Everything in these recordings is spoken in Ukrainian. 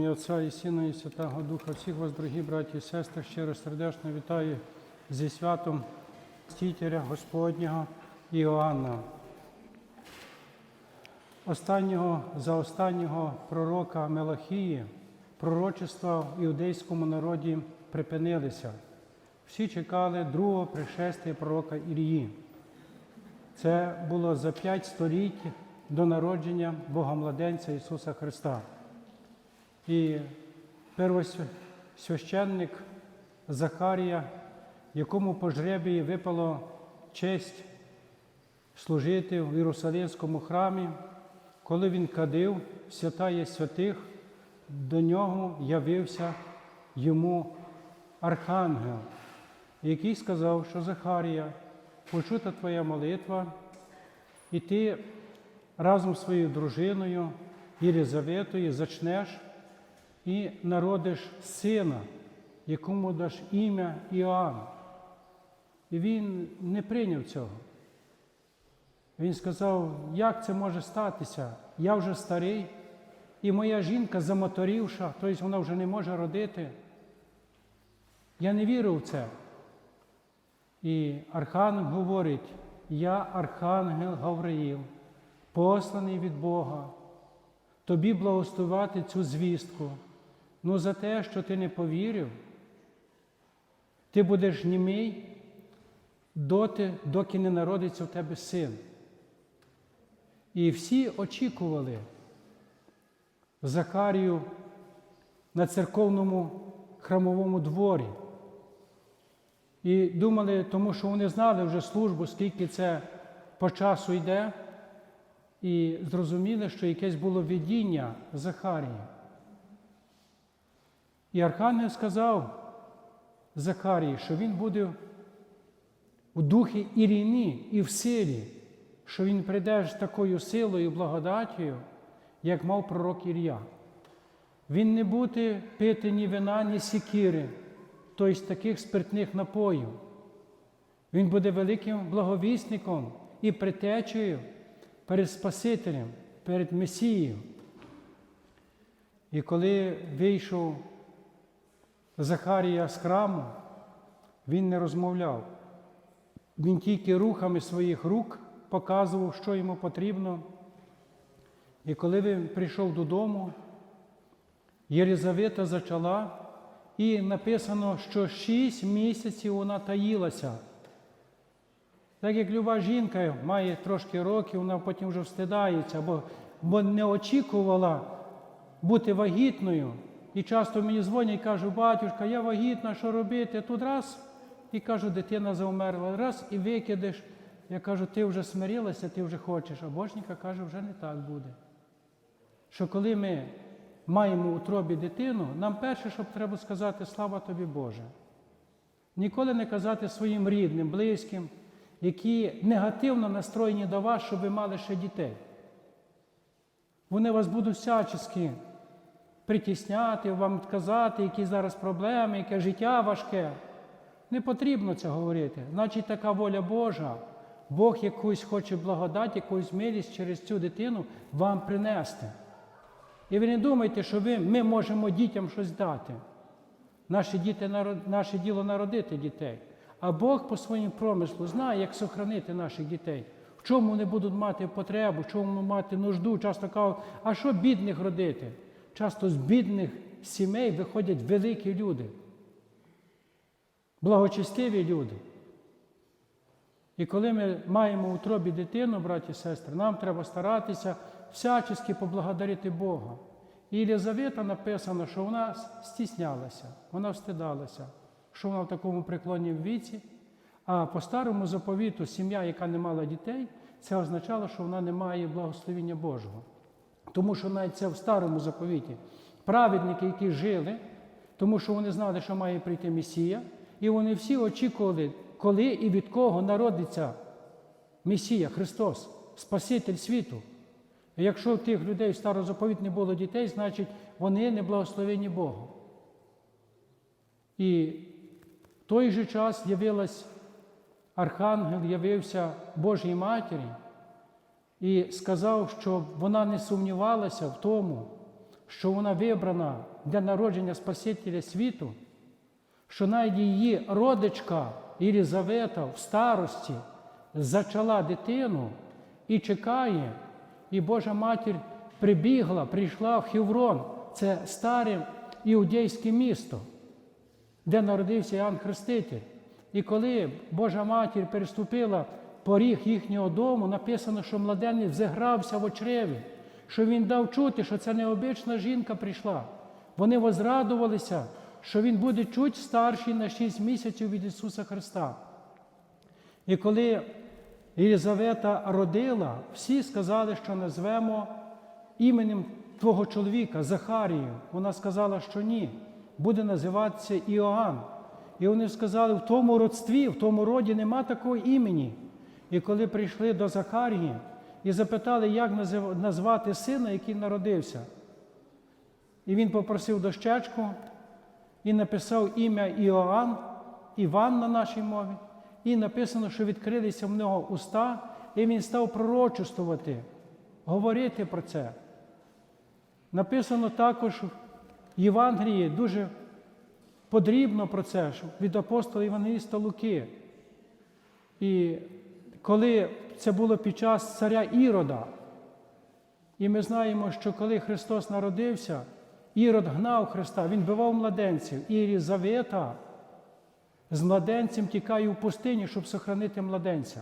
І Отця і Сина, і Святого Духа, всіх вас, дорогі браті і сестри, щиро сердечно вітаю зі святом Стітіря Господнього Іоанна. Останнього за останнього пророка Мелахії пророчества в іудейському народі припинилися. Всі чекали другого пришестя пророка Ілії. Це було за п'ять століть до народження Богомладенця Ісуса Христа. І первосвященник Захарія, якому по жребії випало честь служити в Єрусалимському храмі, коли він кадив святає святих, до нього явився йому архангел, який сказав, що Захарія, почута твоя молитва, і ти разом з своєю дружиною Єлизаветою зачнеш і народиш сина, якому даш ім'я Іоанн. І він не прийняв цього. Він сказав, як це може статися? Я вже старий, і моя жінка замоторівша, тобто вона вже не може родити. Я не вірю в це. І Архангел говорить, я Архангел Гавриїл, посланий від Бога, тобі благословати цю звістку. Ну за те, що ти не повірив, ти будеш німий доти, доки не народиться в тебе син. І всі очікували Захарію на церковному храмовому дворі. І думали, тому що вони знали вже службу, скільки це по часу йде, і зрозуміли, що якесь було видіння Захарії. І Архангел сказав Захарії, що він буде у духі Іріні і в силі, що він прийде з такою силою і благодаттю, як мав пророк Ір'я. Він не буде пити ні вина, ні сікіри, тобто таких спиртних напоїв. Він буде великим благовісником і притечею перед Спасителем, перед Месією. І коли вийшов Захарія з храму, він не розмовляв. Він тільки рухами своїх рук показував, що йому потрібно. І коли він прийшов додому, Єлизавета зачала, і написано, що шість місяців вона таїлася. Так як люба жінка має трошки років, вона потім вже встидається, бо, бо не очікувала бути вагітною. І часто мені дзвонять і кажуть, батюшка, я вагітна, що робити? Тут раз і кажу, дитина заумерла, раз і викидеш. Я кажу, ти вже смирилася, ти вже хочеш. А Божніка каже, вже не так буде. Що коли ми маємо у тробі дитину, нам перше, що треба сказати, слава тобі Боже. Ніколи не казати своїм рідним, близьким, які негативно настроєні до вас, щоб ви мали ще дітей. Вони вас будуть всячески притісняти, вам казати, які зараз проблеми, яке життя важке. Не потрібно це говорити. Значить, така воля Божа. Бог якусь хоче благодать, якусь милість через цю дитину вам принести. І ви не думайте, що ви, ми можемо дітям щось дати. Наші діти, наше діло народити дітей. А Бог по своїм промислу знає, як сохранити наших дітей, в чому вони будуть мати потребу, в чому мати нужду. Часто кажуть, а що бідних родити? Часто з бідних сімей виходять великі люди, благочестиві люди. І коли ми маємо у тробі дитину, браті і сестри, нам треба старатися всячески поблагодарити Бога. І Єлизавета написано, що вона стіснялася, вона встидалася, що вона в такому преклоннім віці. А по старому заповіту сім'я, яка не мала дітей, це означало, що вона не має благословіння Божого. Тому що навіть це в старому заповіті праведники, які жили, тому що вони знали, що має прийти Месія, і вони всі очікували, коли і від кого народиться Месія, Христос, Спаситель світу. І якщо в тих людей заповіті не було дітей, значить вони не благословені Богом. І в той же час явилась Архангел, явився Божій Матері і сказав, що вона не сумнівалася в тому, що вона вибрана для народження Спасителя світу, що навіть її родичка Єлізавета в старості зачала дитину і чекає, і Божа матір прибігла, прийшла в Хеврон, це старе іудейське місто, де народився Іоанн Хреститель. І коли Божа матір переступила поріг їхнього дому, написано, що младенець зігрався в очреві, що він дав чути, що це необична жінка прийшла. Вони возрадувалися, що він буде чуть старший на 6 місяців від Ісуса Христа. І коли Єлизавета родила, всі сказали, що назвемо іменем твого чоловіка Захарію. Вона сказала, що ні, буде називатися Іоанн. І вони сказали, в тому родстві, в тому роді нема такого імені. І коли прийшли до Захарії і запитали, як назвати сина, який народився, і він попросив дощечку і написав ім'я Іоанн, Іван на нашій мові, і написано, що відкрилися в нього уста, і він став пророчествувати, говорити про це. Написано також в Євангелії дуже подрібно про це від апостола Євангеліста Луки. І коли це було під час царя Ірода, і ми знаємо, що коли Христос народився, Ірод гнав Христа, він бивав младенців, і Єлізавета з младенцем тікає в пустиню, щоб сохранити младенця.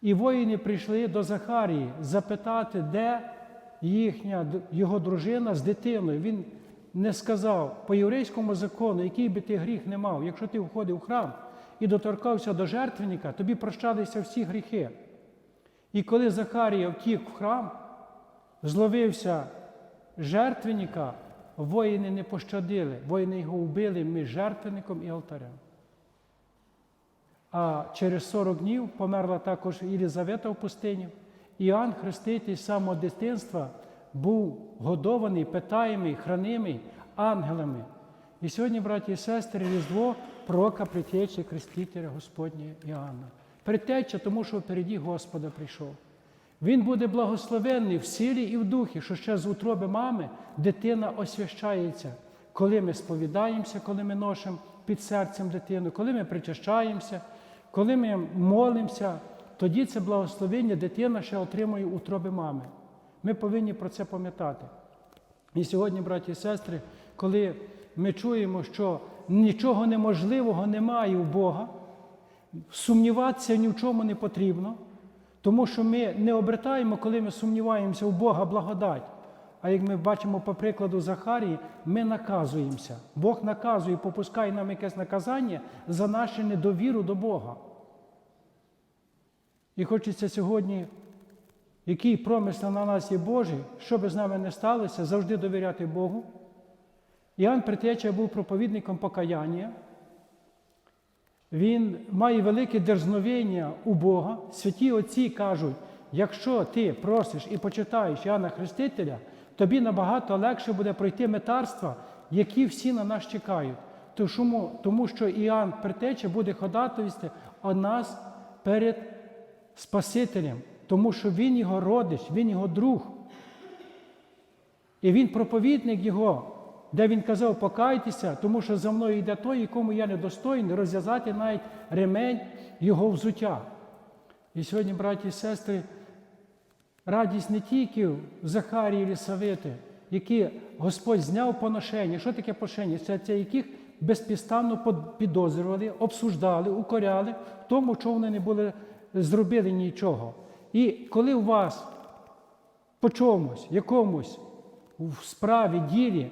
І воїни прийшли до Захарії запитати, де їхня його дружина з дитиною. Він не сказав по єврейському закону, який би ти гріх не мав. Якщо ти входив в храм і доторкався до жертвенника, тобі прощалися всі гріхи. І коли Захарія втік в храм, зловився жертвенника, воїни не пощадили, воїни його вбили між жертвенником і алтарем. А через 40 днів померла також Єлизавета в пустині. Іоанн Хреститель з самого дитинства був годований, питаємий, хранимий ангелами. І сьогодні, браті і сестри, Різдво пророка притечі Крестителя Господнього Іоанна. Притеча, тому що впереді Господа прийшов. Він буде благословенний в силі і в духі, що ще з утроби мами дитина освящається, коли ми сповідаємося, коли ми носимо під серцем дитину, коли ми причащаємося, коли ми молимося, тоді це благословення дитина ще отримує утроби мами. Ми повинні про це пам'ятати. І сьогодні, браті і сестри, коли ми чуємо, що нічого неможливого немає у Бога, сумніватися ні в чому не потрібно, тому що ми не обертаємо, коли ми сумніваємося в Бога благодать. А як ми бачимо по прикладу Захарії, ми наказуємося. Бог наказує, попускає нам якесь наказання за нашу недовіру до Бога. І хочеться сьогодні, який промисел на нас є Божий, що би з нами не сталося, завжди довіряти Богу. Іоанн Притеча був проповідником покаяння. Він має велике дерзновення у Бога. Святі отці кажуть, якщо ти просиш і почитаєш Іоанна Хрестителя, тобі набагато легше буде пройти метарства, які всі на нас чекають. Тому, тому що Іоанн Притеча буде ходатайствувати о нас перед Спасителем, тому що Він його родич, Він його друг. І він проповідник Його, де він казав, покайтеся, тому що за мною йде той, якому я недостойний, розв'язати навіть ремень Його взуття. І сьогодні, браті і сестри, радість не тільки в Захарії Лісавити, які Господь зняв поношення. Що таке поношення? Це, це яких безпідставно підозрювали, обсуждали, укоряли в тому, що вони не були зробили нічого. І коли у вас по чомусь, якомусь в справі, ділі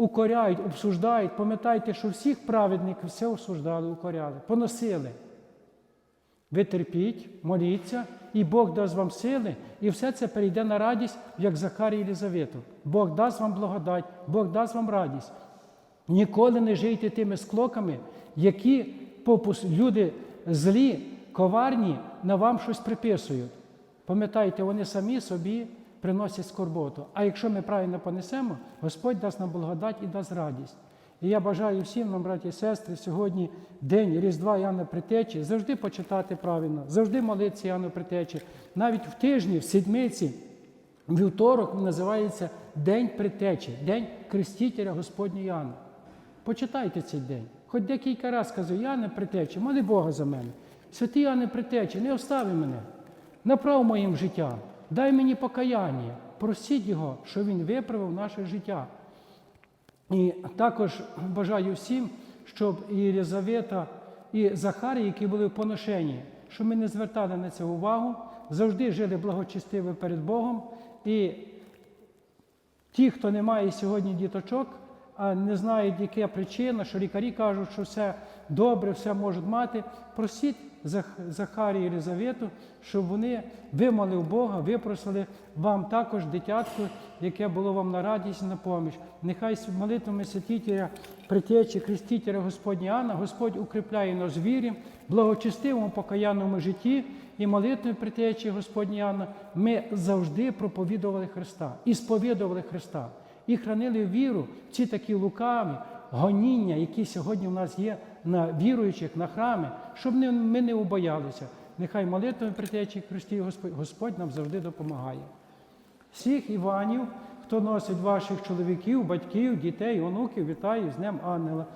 укоряють, обсуждають, пам'ятайте, що всіх праведників все осуждали, укоряли, поносили. Ви терпіть, моліться, і Бог дасть вам сили, і все це перейде на радість, як Захарій і Єлизавету. Бог дасть вам благодать, Бог дасть вам радість. Ніколи не жийте тими склоками, які люди злі, коварні на вам щось приписують. Пам'ятайте, вони самі собі приносять скорботу. А якщо ми правильно понесемо, Господь дасть нам благодать і дасть радість. І я бажаю всім нам, браті і сестри, сьогодні день Різдва Яна Притечі, завжди почитати правильно, завжди молитися Яну Притечі. Навіть в тижні, в седмиці, вівторок називається День притечі, День Крестителя Господня Яна. Почитайте цей день. Хоч декілька разів я не притечі, моли Бога за мене. Святий Яне притечі, не остави мене. Направ моїм життя, дай мені покаяння, просіть Його, що Він виправив наше життя. І також бажаю всім, щоб і Єлизавета, і Захарій, які були в поношенні, щоб ми не звертали на це увагу, завжди жили благочестиво перед Богом. І ті, хто не має сьогодні діточок, не знають, яка причина, що лікарі кажуть, що все добре, все можуть мати, просіть Зах- Захарію і Єлизавету, щоб вони вимолив Бога, випросили вам також дитятко, яке було вам на радість на поміч. Нехай молитвами святителя, притечі, хрестителя Господня Анна, Господь укріпляє нас вірі, благочестивому покаянному житті і молитвою притечі Господня Анна ми завжди проповідували Христа і сповідували Христа. І хранили віру ці такі лукаві гоніння, які сьогодні в нас є на віруючих, на храми, щоб ми не убоялися. Нехай молитвами притечі Христі Господь, Господь нам завжди допомагає. Всіх Іванів, хто носить ваших чоловіків, батьків, дітей, онуків, вітаю з Днем Ангела.